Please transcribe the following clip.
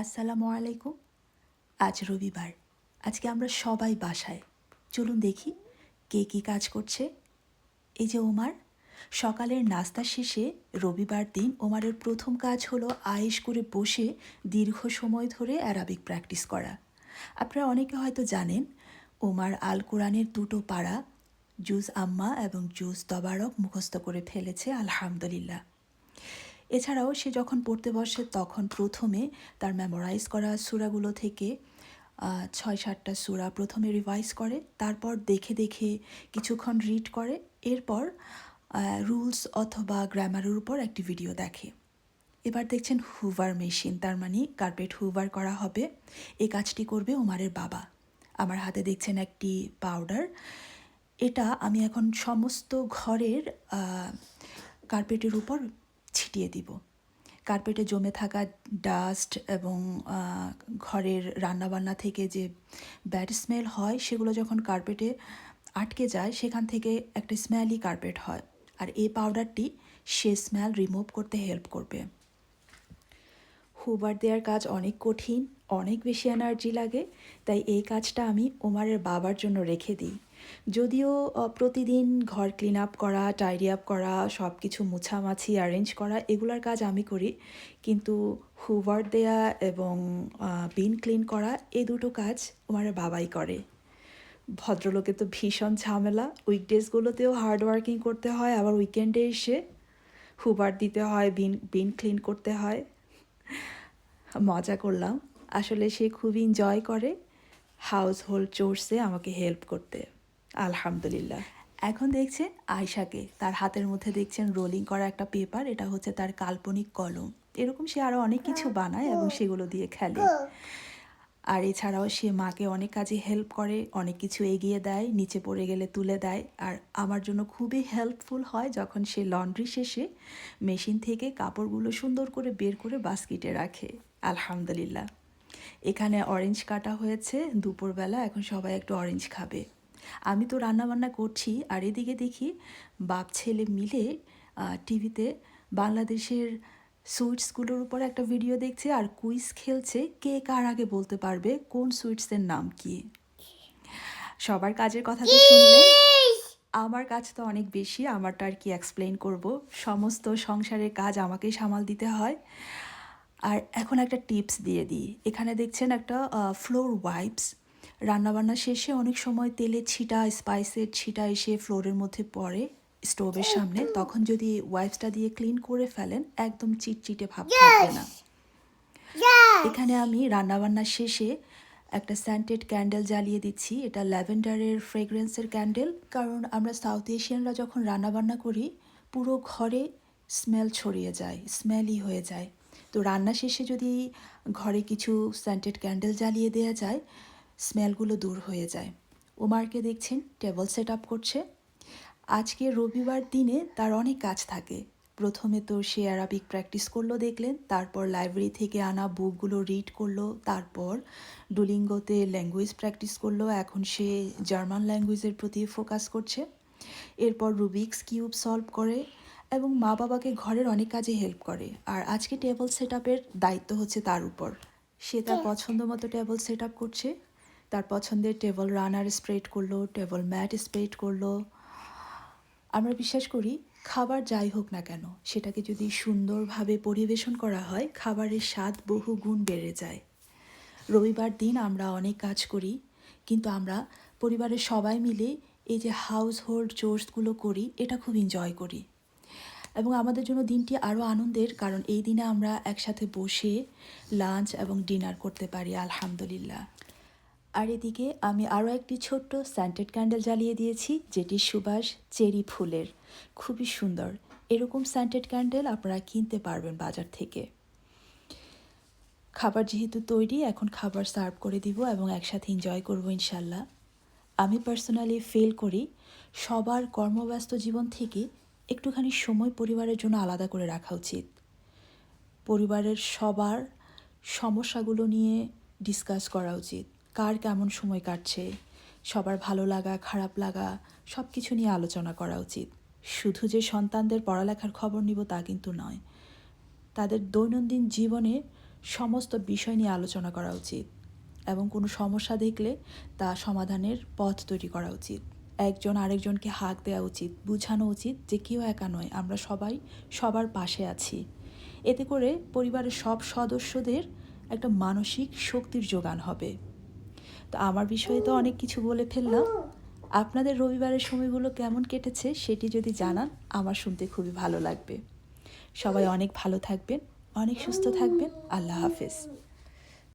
আসসালামু আলাইকুম। আজ রবিবার। আজকে আমরা সবাই বাসায়। চলুন দেখি কে কী কাজ করছে। এই যে ওমার, সকালের নাস্তা শেষে রবিবার দিন ওমারের প্রথম কাজ হলো আয়েশ করে বসে দীর্ঘ সময় ধরে অ্যারাবিক প্র্যাকটিস করা। আপনারা অনেকে হয়তো জানেন, ওমার আল কোরআনের দুটো পাড়া জুস আম্মা এবং জুস তবারক মুখস্থ করে ফেলেছে, আলহামদুলিল্লাহ। এছাড়াও সে যখন পড়তে বসে তখন প্রথমে তার মেমোরাইজ করা সুরাগুলো থেকে ছয় সাতটা সুরা প্রথমে রিভাইজ করে, তারপর দেখে দেখে কিছুক্ষণ রিড করে, এরপর রুলস অথবা গ্রামারের উপর একটি ভিডিও দেখে। এবার দেখছেন হুভার মেশিন তার মানে কার্পেট হুভার করা হবে এই কাজটি করবে ওমারের বাবা। আমার হাতে দেখছেন একটি পাউডার এটা আমি এখন সমস্ত ঘরের কার্পেটের উপর ছিটিয়ে দিব। কার্পেটে জমে থাকা ডাস্ট এবং ঘরের রান্নাবান্না থেকে যে ব্যাড স্মেল হয়, সেগুলো যখন কার্পেটে আটকে যায়, সেখান থেকে একটা স্মেলি কার্পেট হয়। আর এই পাউডারটি সে স্মেল রিমুভ করতে হেল্প করবে। হুবার দেওয়ার কাজ অনেক কঠিন, অনেক বেশি এনার্জি লাগে, তাই এই কাজটা আমি ওমারের বাবার জন্য রেখে দিই। যদিও প্রতিদিন ঘর ক্লিন আপ করা টাইডি আপ করা সব কিছু মুছামাছি অ্যারেঞ্জ করা, এগুলার কাজ আমি করি। কিন্তু হুভার দেয়া এবং বিন ক্লিন করা, এই দুটো কাজ ওমারের বাবাই করে। ভদ্রলোকে তো ভীষণ ঝামেলা। উইকডেজগুলোতেও হার্ড ওয়ার্কিং করতে হয়, আবার উইকেন্ডে এসে হুবার দিতে হয় বিন বিন ক্লিন করতে হয়। মজা করলাম। আসলে সে খুব এনজয় করে। হাউস হোল্ড চোর্সে আমাকে হেল্প করতে। আলহামদুলিল্লাহ। এখন দেখছেন আয়শাকে, তার হাতের মধ্যে দেখছেন রোলিং করা একটা পেপার এটা হচ্ছে তার কাল্পনিক কলম। এরকম সে আরও অনেক কিছু বানায় এবং সেগুলো দিয়ে খেলে। আর এছাড়াও সে মাকে অনেক কাজে হেল্প করে, অনেক কিছু এগিয়ে দেয়, নিচে পড়ে গেলে তুলে দেয়। আর আমার জন্য খুবই হেল্পফুল হয় যখন সে লন্ড্রি শেষে মেশিন থেকে কাপড়গুলো সুন্দর করে বের করে বাস্কেটে রাখে। আলহামদুলিল্লাহ। এখানে অরেঞ্জ কাটা হয়েছে, দুপুরবেলা এখন সবাই একটু অরেঞ্জ খাবে। আমি তো রান্নাবান্না করছি আর এদিকে দেখি বাপ ছেলে মিলে টিভিতে বাংলাদেশের সুইটসগুলোর উপর একটা ভিডিও দেখছে আর কুইজ খেলছে কে কার আগে বলতে পারবে কোন সুইটসের নাম কি? সবার কাজের কথা তো শুনলে আমার কাজ তো অনেক বেশি আমারটা আর কি এক্সপ্লেন করব। সমস্ত সংসারের কাজ আমাকেই সামাল দিতে হয়। আর এখন একটা টিপস দিয়ে দিই। এখানে দেখছেন একটা ফ্লোর ওয়াইপস রান্নাবান্না শেষে অনেক সময় তেলের ছিটা স্পাইসের ছিটা এসে ফ্লোরের মধ্যে পড়ে স্টোভের সামনে। তখন যদি ওয়াইপসটা দিয়ে ক্লিন করে ফেলেন একদম চিটচিটে ভাব থাকবে না। এখানে আমি রান্নাবান্না শেষে একটা স্যান্টেড ক্যান্ডেল জ্বালিয়ে দিচ্ছি। এটা ল্যাভেন্ডারের ফ্রেগরেন্সের ক্যান্ডেল। কারণ আমরা সাউথ এশিয়ানরা যখন রান্নাবান্না করি পুরো ঘরে স্মেল ছড়িয়ে যায় স্মেলই হয়ে যায়। তো রান্না শেষে যদি ঘরে কিছু স্যান্টেড ক্যান্ডেল জ্বালিয়ে দেওয়া যায় স্মেলগুলো দূর হয়ে যায়। ওমারকে দেখছেন টেবল সেট আপ করছে। আজকে রবিবার দিনে তার অনেক কাজ থাকে। প্রথমে তো সে অ্যারাবিক প্র্যাকটিস করল দেখলেন। তারপর লাইব্রেরি থেকে আনা বুকগুলো রিড করল। তারপর ডুলিঙ্গোতে ল্যাঙ্গুয়েজ প্র্যাকটিস করল। এখন সে জার্মান ল্যাঙ্গুয়েজের প্রতি ফোকাস করছে। এরপর রুবিক্স কিউব সলভ করে এবং মা বাবাকে ঘরের অনেক কাজে হেল্প করে। আর আজকে টেবল সেট আপের দায়িত্ব হচ্ছে তার উপর। সে তার পছন্দ মতো টেবল সেট আপ করছে। তার পছন্দের টেবল রানার স্প্রেড করল, টেবল ম্যাট স্প্রেড করল। আমরা বিশ্বাস করি, খাবার যাই হোক না কেন, সেটাকে যদি সুন্দরভাবে পরিবেশন করা হয়, খাবারের স্বাদ বহু গুণ বেড়ে যায়। রবিবার দিন আমরা অনেক কাজ করি, কিন্তু আমরা পরিবারের সবাই মিলে এই যে হাউস হোল্ড চোর্সগুলো করি, এটা খুব এনজয় করি। এবং আমাদের জন্য দিনটি আরও আনন্দের, কারণ এই দিনে আমরা একসাথে বসে লাঞ্চ এবং ডিনার করতে পারি, আলহামদুলিল্লাহ। আর এদিকে আমি আরও একটি ছোট্ট স্যান্টেড ক্যান্ডেল জ্বালিয়ে দিয়েছি, যেটি সুবাস চেরি ফুলের। খুবই সুন্দর। এরকম স্যান্টেড ক্যান্ডেল আপনারা কিনতে পারবেন বাজার থেকে। খাবার যেহেতু তৈরি, এখন খাবার সার্ভ করে দিব এবং একসাথে এনজয় করব ইনশাল্লাহ আমি পার্সোনালি ফিল করি, সবার কর্মব্যস্ত জীবন থেকে একটুখানি সময় পরিবারের জন্য আলাদা করে রাখা উচিত। পরিবারের সবার সমস্যাগুলো নিয়ে ডিসকাস করা উচিত। কার কেমন সময় কাটছে, সবার ভালো লাগা, খারাপ লাগা সব কিছু নিয়ে আলোচনা করা উচিত। শুধু যে সন্তানদের পড়ালেখার খবর নিব তা কিন্তু নয়, তাদের দৈনন্দিন জীবনে সমস্ত বিষয় নিয়ে আলোচনা করা উচিত এবং কোনো সমস্যা দেখলে তা সমাধানের পথ তৈরি করা উচিত। একজন আরেকজনকে হাক দেওয়া উচিত, বোঝানো উচিত যে কেউ একা নয়, আমরা সবাই সবার পাশে আছি। এতে করে পরিবারের সব সদস্যদের একটা মানসিক শক্তির যোগান হবে। তো আমার বিষয়ে তো অনেক কিছু বলে ফেললাম। আপনাদের রবিবারের সময়গুলো কেমন কেটেছে সেটি যদি জানান, আমার শুনতে খুবই ভালো লাগবে। সবাই অনেক ভালো থাকবেন, অনেক সুস্থ থাকবেন। আল্লাহ হাফেজ।